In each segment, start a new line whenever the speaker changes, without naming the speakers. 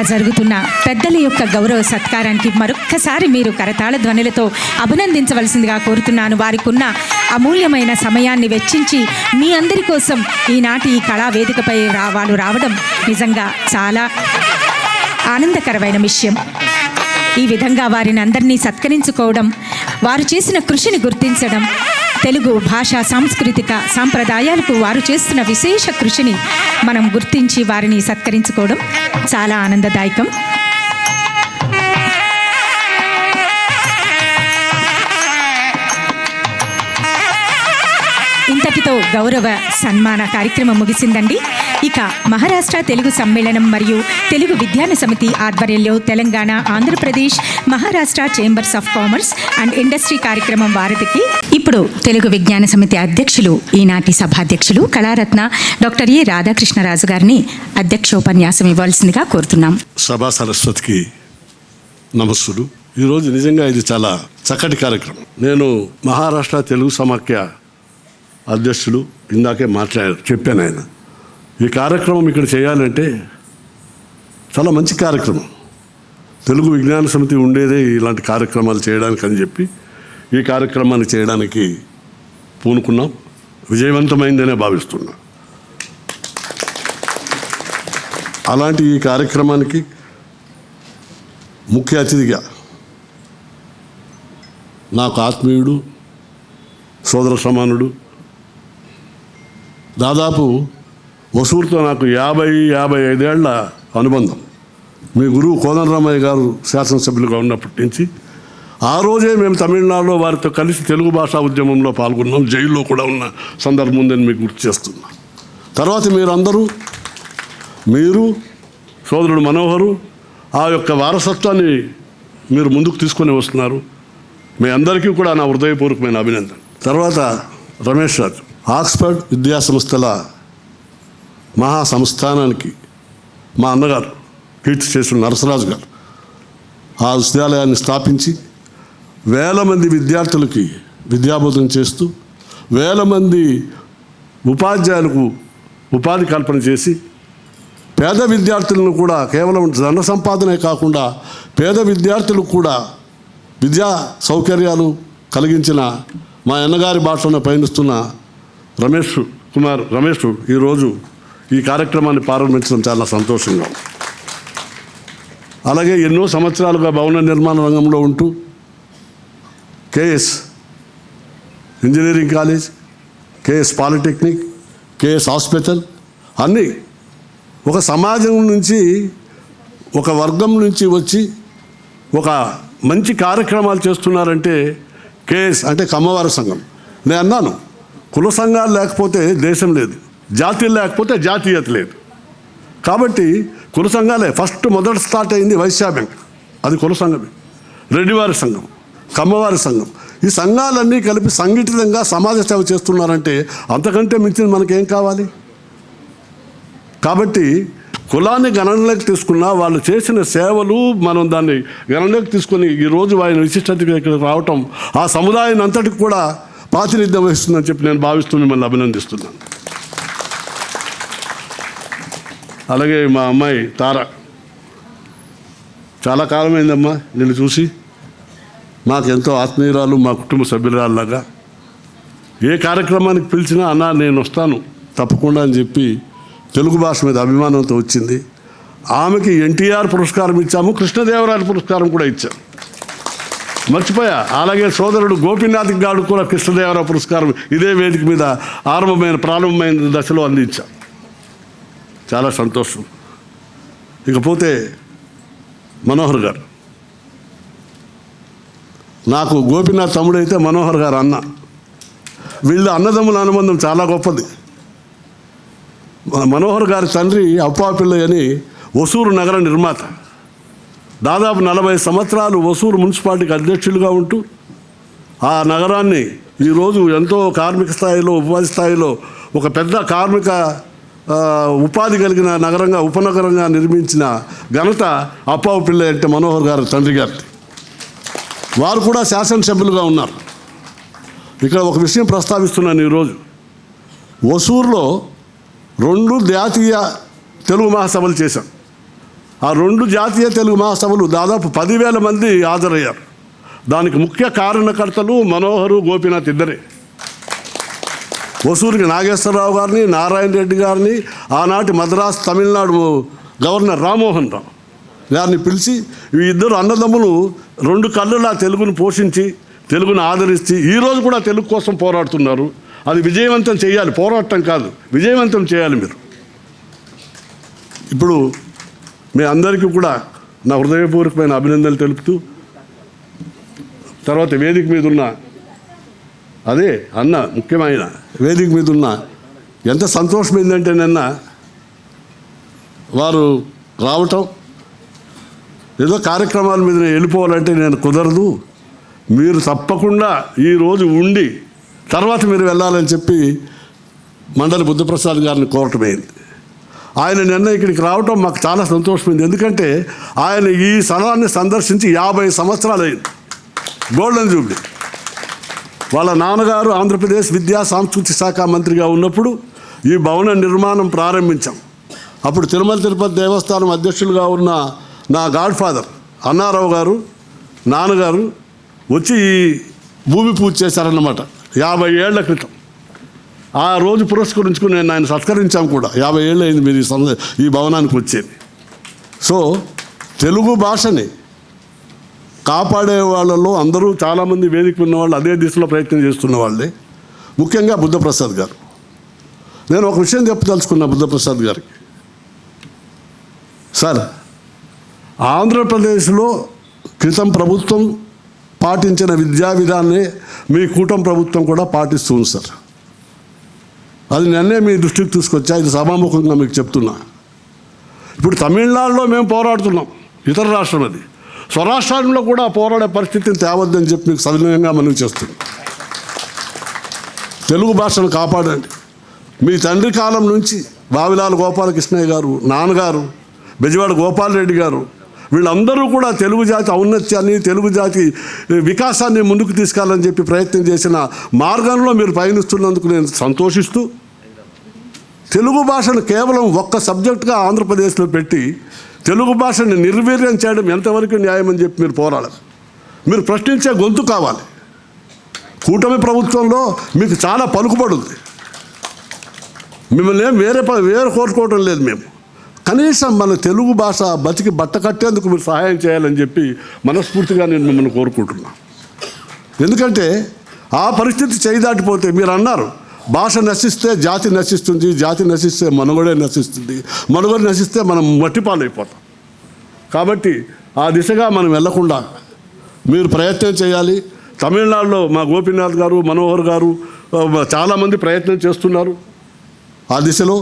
ఘనంగా జరుగుతున్న పెద్దల యొక్క గౌరవ సత్కారానికి మరొక్కసారి మీరు కరతాళ ధ్వనులతో అభినందించవలసిందిగా కోరుతున్నాను. వారికి ఉన్న అమూల్యమైన సమయాన్ని వెచ్చించి మీ అందరి కోసం ఈనాటి ఈ కళా వేదికపై రా వాళ్ళు రావడం నిజంగా చాలా ఆనందకరమైన విషయం. ఈ విధంగా వారిని అందరినీ సత్కరించుకోవడం వారు చేసిన కృషిని గుర్తించడం తెలుగు భాష సాంస్కృతిక సాంప్రదాయాలకు వారు చేస్తున్న విశేష కృషిని మనం గుర్తించి వారిని సత్కరించుకోవడం చాలా ఆనందదాయకం. ఇంతటితో గౌరవ సన్మాన కార్యక్రమం ముగిసిందండి. ఇక మహారాష్ట్ర తెలుగు సమ్మేళనం మరియు తెలుగు విజ్ఞాన సమితి ఆధ్వర్యంలో Telangana Andhra Pradesh Maharashtra chambers of commerce and industry కార్యక్రమం వారధికి ఇప్పుడు తెలుగు విజ్ఞాన సమితి అధ్యక్షులు ఈనాటి సభాధ్యక్షులు కళారత్న డాక్టర్ ఏ రాధాకృష్ణరాజు గారిని అధ్యక్షోపన్యాసం ఇవ్వాల్సిందిగా కోరుతున్నాం.
సభా సరస్వతికి నమస్సులు. ఈరోజు నిజంగా ఇది చాలా చక్కటి కార్యక్రమం. నేను మహారాష్ట్ర తెలుగు సమాఖ్య అధ్యక్షులు ఇందాకే మాట్లాడారు చెప్పాను ఆయన. ఈ కార్యక్రమం ఇక్కడ చేయాలంటే చాలా మంచి కార్యక్రమం. తెలుగు విజ్ఞాన సమితి ఉండేదే ఇలాంటి కార్యక్రమాలు చేయడానికి అని చెప్పి ఈ కార్యక్రమాన్ని చేయడానికి పూనుకున్నాం. విజయవంతమైందనే భావిస్తున్నా. అలాంటి ఈ కార్యక్రమానికి ముఖ్య అతిథిగా నాకు ఆత్మీయుడు సోదర సమానుడు దాదాపు వసూరుతో నాకు యాభై యాభై ఐదేళ్ళ అనుబంధం. మీ గురువు కోదండరామయ్య గారు శాసనసభ్యులుగా ఉన్నప్పటి నుంచి ఆ రోజే మేము తమిళనాడులో వారితో కలిసి తెలుగు భాషా ఉద్యమంలో పాల్గొన్నాం. జైల్లో కూడా ఉన్న సందర్భం ఉందని మీకు గుర్తు చేస్తున్నా. తర్వాత మీరందరూ మీరు సోదరుడు మనోహరు ఆ యొక్క వారసత్వాన్ని మీరు ముందుకు తీసుకొని వస్తున్నారు. మీ అందరికీ కూడా నా హృదయపూర్వకమైన అభినందన తర్వాత రమేష్ రాజు ఆక్స్ఫర్డ్ విద్యా సంస్థల మహా సంస్థానానికి మా అన్నగారు కీర్తి చేసిన నరసరాజు గారు ఆ విశ్వవిద్యాలయాన్ని స్థాపించి వేల మంది విద్యార్థులకి విద్యాబోధన చేస్తూ వేల మంది ఉపాధ్యాయులకు ఉపాధి కల్పన చేసి పేద విద్యార్థులను కూడా కేవలం ధన సంపాదనే కాకుండా పేద విద్యార్థులకు కూడా విద్యా సౌకర్యాలు కలిగించిన మా అన్నగారి భాషలో పయనిస్తున్న రమేష్ కుమార్ రమేష్ ఈరోజు ఈ కార్యక్రమాన్ని ప్రారంభించడం చాలా సంతోషంగా అలాగే ఎన్నో సంవత్సరాలుగా భవన నిర్మాణ రంగంలో ఉంటూ KS engineering college KS polytechnic KS hospital అన్నీ ఒక సమాజం నుంచి ఒక వర్గం నుంచి వచ్చి ఒక మంచి కార్యక్రమాలు చేస్తున్నారంటే కేఎస్ అంటే కమ్మవారి సంఘం. నేను అన్నాను కుల సంఘాలు లేకపోతే దేశం లేదు. జాతి లేకపోతే జాతీయత లేదు. కాబట్టి కుల సంఘాలే ఫస్ట్ మొదట స్టార్ట్ అయింది వైశ్య బ్యాంక్. అది కుల సంఘమే. రెడ్డివారి సంఘం కమ్మవారి సంఘం. ఈ సంఘాలన్నీ కలిపి సంఘటితంగా సమాజ సేవ చేస్తున్నారంటే అంతకంటే మించింది మనకేం కావాలి? కాబట్టి కులాన్ని గణనలోకి తీసుకున్నా వాళ్ళు చేసిన సేవలు మనం దాన్ని గణనలోకి తీసుకొని ఈరోజు ఆయన విశిష్టతగా ఇక్కడ రావటం ఆ సముదాయాన్ని అంతటికి కూడా ప్రాతినిధ్యం వహిస్తుందని చెప్పి నేను భావిస్తూ మిమ్మల్ని అభినందిస్తున్నాను. అలాగే మా అమ్మాయి తార. చాలా కాలమైందమ్మా నేను చూసి. మాకెంతో ఎంతో ఆత్మీయురాలు మా కుటుంబ సభ్యురాల్లాగా. ఏ కార్యక్రమానికి పిలిచినా అన్నా నేను వస్తాను తప్పకుండా అని చెప్పి తెలుగు భాష మీద అభిమానంతో వచ్చింది. ఆమెకి ఎన్టీఆర్ పురస్కారం ఇచ్చాము కృష్ణదేవరాయల పురస్కారం కూడా ఇచ్చాం. మర్చిపోయా అలాగే సోదరుడు గోపీనాథ్ గారు కూడా కృష్ణదేవరాయ పురస్కారం ఇదే వేదిక మీద ఆరంభమైన ప్రారంభమైన దశలో అందించాం. చాలా సంతోషం. ఇకపోతే మనోహర్ గారు. నాకు గోపీనాథ్ తమ్ముడైతే మనోహర్ గారు అన్న. వీళ్ళ అన్నదమ్ముల అనుబంధం చాలా గొప్పది. మనోహర్ గారి తండ్రి అప్పాపిల్ల అని ఒసూరు నగర నిర్మాత. దాదాపు నలభై సంవత్సరాలు ఒసూరు మున్సిపాలిటీకి అధ్యక్షులుగా ఉంటూ ఆ నగరాన్ని ఈరోజు ఎంతో కార్మిక స్థాయిలో ఉపాధి స్థాయిలో ఒక పెద్ద కార్మిక ఉపాధి కలిగిన నగరంగా ఉపనగరంగా నిర్మించిన ఘనత అప్పావు పిల్ల అంటే మనోహర్ గారు తండ్రి గారి. వారు కూడా శాసనసభ్యులుగా ఉన్నారు. ఇక్కడ ఒక విషయం ప్రస్తావిస్తున్నాను ఈరోజు. ఒసూరులో రెండు జాతీయ తెలుగు మహాసభలు చేశాం. ఆ రెండు జాతీయ తెలుగు మహాసభలు దాదాపు పదివేల మంది హాజరయ్యారు. దానికి ముఖ్య కారణకర్తలు మనోహరు గోపీనాథ్ ఇద్దరే. వసూరికి నాగేశ్వరరావు గారిని నారాయణ రెడ్డి గారిని ఆనాటి మద్రాస్ తమిళనాడు గవర్నర్ రామ్మోహన్ రావు గారిని పిలిచి ఈ ఇద్దరు అన్నదమ్ములు రెండు కళ్ళులా తెలుగును పోషించి తెలుగును ఆదరించి ఈరోజు కూడా తెలుగు కోసం పోరాడుతున్నారు. అది విజయవంతం చేయాలి. పోరాటం కాదు. విజయవంతం చేయాలి మీరు. ఇప్పుడు మీ అందరికీ కూడా నా హృదయపూర్వకమైన అభినందనలు తెలుపుతూ తర్వాత వేదిక మీద ఉన్న అదే అన్న ముఖ్యమైన వేదిక మీద ఉన్న ఎంత సంతోషమైందంటే నిన్న వారు రావటం ఏదో కార్యక్రమాల మీద నేను వెళ్ళిపోవాలంటే నేను కుదరదు. మీరు తప్పకుండా ఈరోజు ఉండి తర్వాత మీరు వెళ్ళాలని చెప్పి మండలి బుద్ధప్రసాద్ గారిని కోరటమైంది ఆయన నిన్న ఇక్కడికి రావటం మాకు చాలా సంతోషమైంది. ఎందుకంటే ఆయన ఈ స్థలాన్ని సందర్శించి యాభై సంవత్సరాలు అయింది గోల్డెన్ జూబ్లీ. వాళ్ళ నాన్నగారు ఆంధ్రప్రదేశ్ విద్యా సాంస్కృతిక శాఖ మంత్రిగా ఉన్నప్పుడు ఈ భవన నిర్మాణం ప్రారంభించాం. అప్పుడు తిరుమల తిరుపతి దేవస్థానం అధ్యక్షులుగా ఉన్న నా గాడ్ ఫాదర్ అన్నారావు గారు నాన్నగారు వచ్చి ఈ భూమి పూజ చేశారన్నమాట. యాభై ఏళ్ళ క్రితం. ఆ రోజు పురస్కరించుకుని నేను ఆయన సత్కరించాం కూడా. యాభై ఏళ్ళు అయింది మీరు ఈ ఈ భవనానికి వచ్చేది. సో తెలుగు భాషని కాపాడే వాళ్ళలో అందరూ చాలామంది వేదిక ఉన్న వాళ్ళు అదే దిశలో ప్రయత్నం చేస్తున్న వాళ్ళే. ముఖ్యంగా బుద్ధప్రసాద్ గారు. నేను ఒక విషయం చెప్పదలుచుకున్నా బుద్ధప్రసాద్ గారికి. సార్ ఆంధ్రప్రదేశ్లో క్రితం ప్రభుత్వం పాటించిన విద్యా విధాన్ని మీ కూటమి ప్రభుత్వం కూడా పాటిస్తుంది సార్. అది నన్నే మీ దృష్టికి తీసుకొచ్చా ఇది సభాముఖంగా మీకు చెప్తున్నా. ఇప్పుడు తమిళనాడులో మేము పోరాడుతున్నాం. ఇతర రాష్ట్రం అది. స్వరాష్ట్రంలో కూడా పోరాడే పరిస్థితిని తేవద్దని చెప్పి మీకు సవినయంగా మనవి చేస్తుంది తెలుగు భాషను కాపాడండి. మీ తండ్రి కాలం నుంచి బావిలాల గోపాలకృష్ణయ్య గారు నాన్నగారు బెజవాడ గోపాలరెడ్డి గారు వీళ్ళందరూ కూడా తెలుగు జాతి ఔన్నత్యాన్ని తెలుగు జాతి వికాసాన్ని ముందుకు తీసుకెళ్ళాలని చెప్పి ప్రయత్నం చేసిన మార్గంలో మీరు పయనిస్తున్నందుకు నేను సంతోషిస్తూ తెలుగు భాషను కేవలం ఒక్క సబ్జెక్టుగా ఆంధ్రప్రదేశ్లో పెట్టి తెలుగు భాషని నిర్వీర్యం చేయడం ఎంతవరకు న్యాయమని చెప్పి మీరు పోరాడాలి మీరు ప్రశ్నించే గొంతు కావాలి. కూటమి ప్రభుత్వంలో మీకు చాలా పలుకుబడుంది. మిమ్మల్ని ఏం వేరే ప- వేరే కోరుకోవడం లేదు మేము. కనీసం మన తెలుగు భాష బతికి బట్ట కట్టేందుకు మీరు సహాయం చేయాలని చెప్పి మనస్ఫూర్తిగా నేను మిమ్మల్ని కోరుకుంటున్నాను ఎందుకంటే ఆ పరిస్థితి చేయి దాటిపోతే మీరు అన్నారు భాష నశిస్తే జాతి నశిస్తుంది జాతి నశిస్తే మనుగడే నశిస్తుంది. మనుగడ నశిస్తే మనం మట్టిపాలైపోతాం కాబట్టి ఆ దిశగా మనం వెళ్ళకుండా మీరు ప్రయత్నం చేయాలి. తమిళనాడులో మా గోపీనాథ్ గారు మనోహర్ గారు చాలామంది ప్రయత్నం చేస్తున్నారు. ఆ దిశలో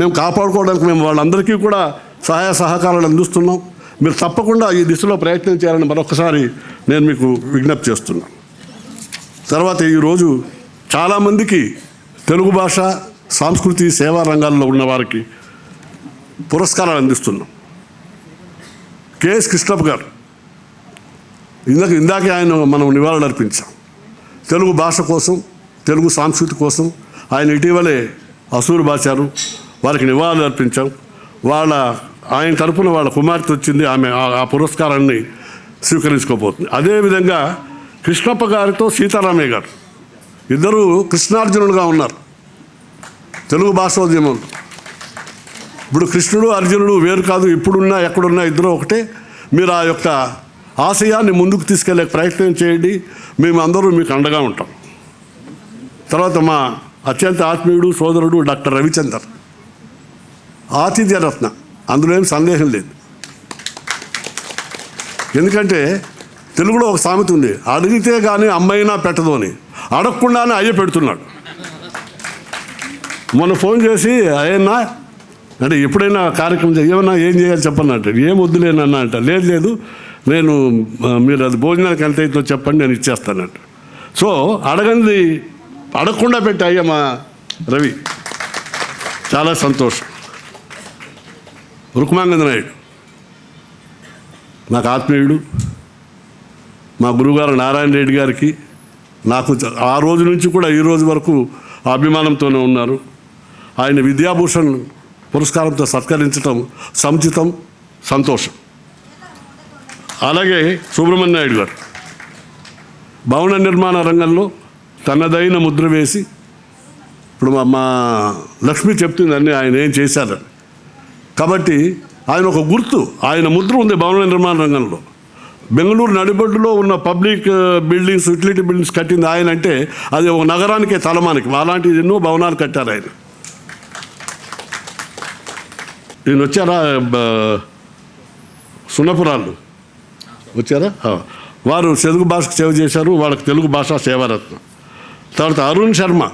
మేము కాపాడుకోవడానికి మేము వాళ్ళందరికీ కూడా సహాయ సహకారాలు అందిస్తున్నాం. మీరు తప్పకుండా ఈ దిశలో ప్రయత్నం చేయాలని మరొకసారి నేను మీకు విజ్ఞప్తి చేస్తున్నాను. తర్వాత ఈరోజు చాలామందికి తెలుగు భాష సాంస్కృతి సేవా రంగాల్లో ఉన్న వారికి పురస్కారాలు అందిస్తున్నాం. కెఎస్ కృష్ణప్ప గారు ఇందాక ఇందాకే ఆయన మనం నివాళులు అర్పించాం. తెలుగు భాష కోసం తెలుగు సంస్కృతి కోసం ఆయన ఇటీవలే అసూరు బాచారు. వారికి నివాళులు అర్పించాం. వాళ్ళ ఆయన తరపున వాళ్ళ కుమార్తె వచ్చింది. ఆమె ఆ- ఆ పురస్కారాన్ని స్వీకరించుకోబోతుంది. అదేవిధంగా కృష్ణప్ప గారితో సీతారామయ్య గారు ఇద్దరు కృష్ణార్జునులుగా ఉన్నారు. తెలుగు భాషోద్యమంలో ఇప్పుడు కృష్ణుడు అర్జునుడు వేరు కాదు ఇప్పుడున్నా ఎక్కడున్నా ఇద్దరు ఒకటే. మీరు ఆ యొక్క ఆశయాన్ని ముందుకు తీసుకెళ్ళే ప్రయత్నం చేయండి. మేము అందరూ మీకు అండగా ఉంటాం. తర్వాత మా అత్యంత ఆత్మీయుడు సోదరుడు డాక్టర్ రవిచందర్. ఆతిథ్యరత్న అందులో ఏం సందేహం లేదు. ఎందుకంటే తెలుగులో ఒక సామెత ఉంది. అడిగితే కానీ అమ్మైనా పెట్టదు అని. అడగకుండానే అయ్య పెడుతున్నాడు. మొన్న ఫోన్ చేసి అయ్యన్నా అంటే ఎప్పుడైనా కార్యక్రమం ఏమన్నా ఏం చేయాలి చెప్పన్నట్టు అంటే ఏం వద్దులేనన్నా అంట. లేదు లేదు నేను మీరు అది భోజనానికి ఎంత అవుతుందో చెప్పండి నేను ఇచ్చేస్తానంట సో అడగంది అడగకుండా పెట్టి అయ్యా మా రవి. చాలా సంతోషం. రుక్మాంగంద నాయుడు నాకు ఆత్మీయుడు. మా గురుగారు నారాయణ రెడ్డి గారికి నాకు ఆ రోజు నుంచి కూడా ఈ రోజు వరకు అభిమానంతోనే ఉన్నారు. ఆయన విద్యాభూషణ్ పురస్కారంతో సత్కరించడం సముచితం సంతోషం. అలాగే సుబ్రహ్మణ్య నాయుడు గారు. భవన నిర్మాణ రంగంలో తనదైన ముద్ర వేసి ఇప్పుడు మా మా లక్ష్మి చెప్తుందని ఆయన ఏం చేశారని. కాబట్టి ఆయన ఒక గుర్తు ఆయన ముద్ర ఉంది భవన నిర్మాణ రంగంలో. బెంగళూరు నడిబొడ్డులో ఉన్న పబ్లిక్ బిల్డింగ్స్ యూటిలిటీ బిల్డింగ్స్ కట్టింది ఆయన అంటే అది ఒక నగరానికే తలమానికి. అలాంటి ఎన్నో భవనాలు కట్టారు ఆయన. ఈయన వచ్చారా? సున్నపురాళ్ళు. వచ్చారా? వారు తెలుగు భాషకు సేవ చేశారు వాళ్ళకి తెలుగు భాష సేవారత్నం. తర్వాత అరుణ్ శర్మ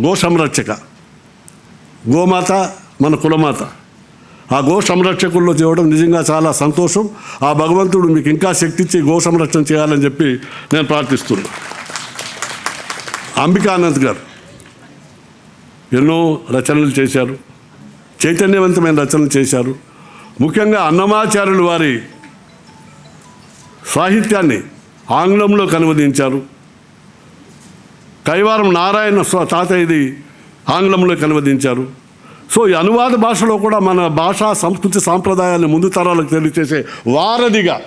గో సంరక్షక. గోమాత మన కులమాత. ఆ గో సంరక్షకుల్లో చేయడం నిజంగా చాలా సంతోషం. ఆ భగవంతుడు మీకు ఇంకా శక్తి ఇచ్చి గో సంరక్షణ చేయాలని చెప్పి నేను ప్రార్థిస్తున్నాను అంబికానంద్ గారు ఎన్నో రచనలు చేశారు. చైతన్యవంతమైన రచనలు చేశారు. ముఖ్యంగా అన్నమాచార్యులు వారి సాహిత్యాన్ని ఆంగ్లంలోకి అనువదించారు కైవారం నారాయణ స్వ తాతయ్యది ఆంగ్లంలోకి అనువదించారు సో ఈ అనువాద భాషలో కూడా మన భాషా సంస్కృతి సాంప్రదాయాన్ని ముందు తరాలకు తెలియచేసే వారధిగా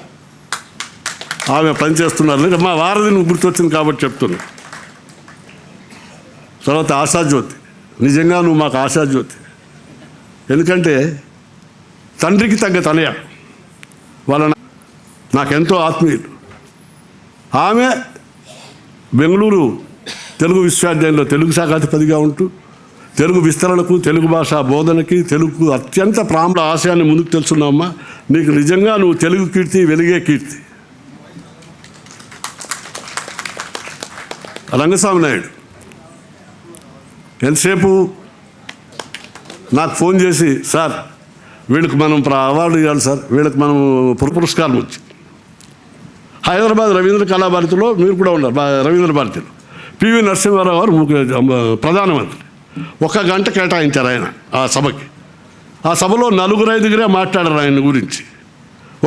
ఆమె పనిచేస్తున్నారు. లేదు మా వారధిని గుర్తొచ్చింది కాబట్టి చెప్తున్నా. తర్వాత ఆశాజ్యోతి. నిజంగా నువ్వు మాకు ఆశాజ్యోతి. ఎందుకంటే తండ్రికి తగ్గ తనయ. వాళ్ళ నాకెంతో ఆత్మీయులు. ఆమె బెంగళూరు తెలుగు విశ్వవిద్యాలయంలో తెలుగు శాఖాధిపతిగా ఉంటూ తెలుగు విస్తరణకు తెలుగు భాష బోధనకి తెలుగు అత్యంత ప్రాముల ఆశయాన్ని ముందుకు తెలుసున్నామ్మా నీకు నిజంగా నువ్వు తెలుగు కీర్తి వెలిగే కీర్తి. రంగస్వామి నాయుడు ఎంతసేపు నాకు ఫోన్ చేసి సార్ వీళ్ళకి మనం అవార్డు ఇవ్వాలి సార్ వీళ్ళకి మనం పుర- పురస్కారం వచ్చి. హైదరాబాద్ రవీంద్ర కళాభారతిలో మీరు కూడా ఉన్నారు రవీంద్ర భారతిలో. పివి నరసింహారావు గారు ముఖ్య- ప్రధానమంత్రి. ఒక గంట కేటాయించారు ఆయన ఆ సభకి. ఆ సభలో నలుగురు ఐదుగురే మాట్లాడారు ఆయన గురించి.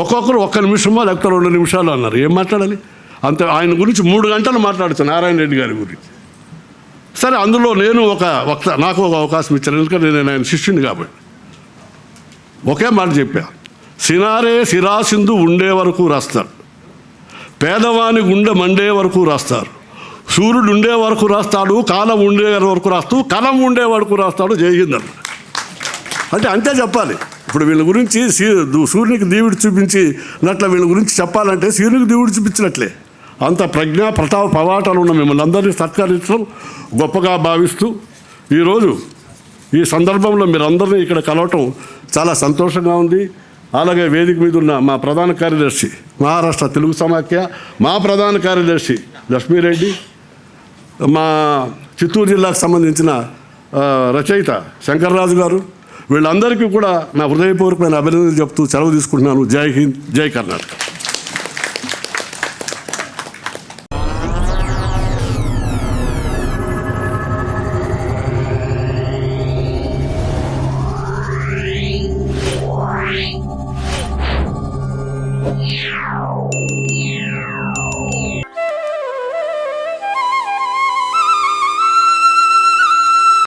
ఒక్కొక్కరు ఒక్క నిమిషమో లేకపోతే రెండు నిమిషాలు అన్నారు. ఏం మాట్లాడాలి? అంత ఆయన గురించి మూడు గంటలు మాట్లాడుతాను నారాయణ రెడ్డి గారి గురించి. సరే అందులో నేను ఒక వక్త నాకు ఒక అవకాశం ఇచ్చాను ఎందుకంటే నేను ఆయన శిష్యుని కాబట్టి. ఒకే మాట చెప్పా. సినారే సిరాసింధు ఉండే వరకు రాస్తారు. పేదవాని గుండె మండే వరకు రాస్తారు. సూర్యుడు ఉండే వరకు రాస్తాడు కాలం ఉండే వరకు రాస్తూ కలం ఉండే వరకు రాస్తాడు జయహింద్ అంటే అంతే చెప్పాలి. ఇప్పుడు వీళ్ళ గురించి సూర్యునికి దేవుడు చూపించినట్ల వీళ్ళ గురించి చెప్పాలంటే సూర్యునికి దేవుడు చూపించినట్లే. అంత ప్రజ్ఞా ప్రతాప పవాటాలు ఉన్న మిమ్మల్ని అందరినీ సత్కరించడం గొప్పగా భావిస్తూ ఈరోజు ఈ సందర్భంలో మీరందరినీ ఇక్కడ కలవటం చాలా సంతోషంగా ఉంది. అలాగే వేదిక మీద ఉన్న మా ప్రధాన కార్యదర్శి మహారాష్ట్ర తెలుగు సమాఖ్య మా ప్రధాన కార్యదర్శి లక్ష్మీరెడ్డి మా చిత్తూరు జిల్లాకు సంబంధించిన రచయిత శంకర్రాజు గారు వీళ్ళందరికీ కూడా నా హృదయపూర్వకమైన అభినందనలు చెప్తూ సెలవు తీసుకుంటున్నాను. జై హింద్ జై కర్ణాటక.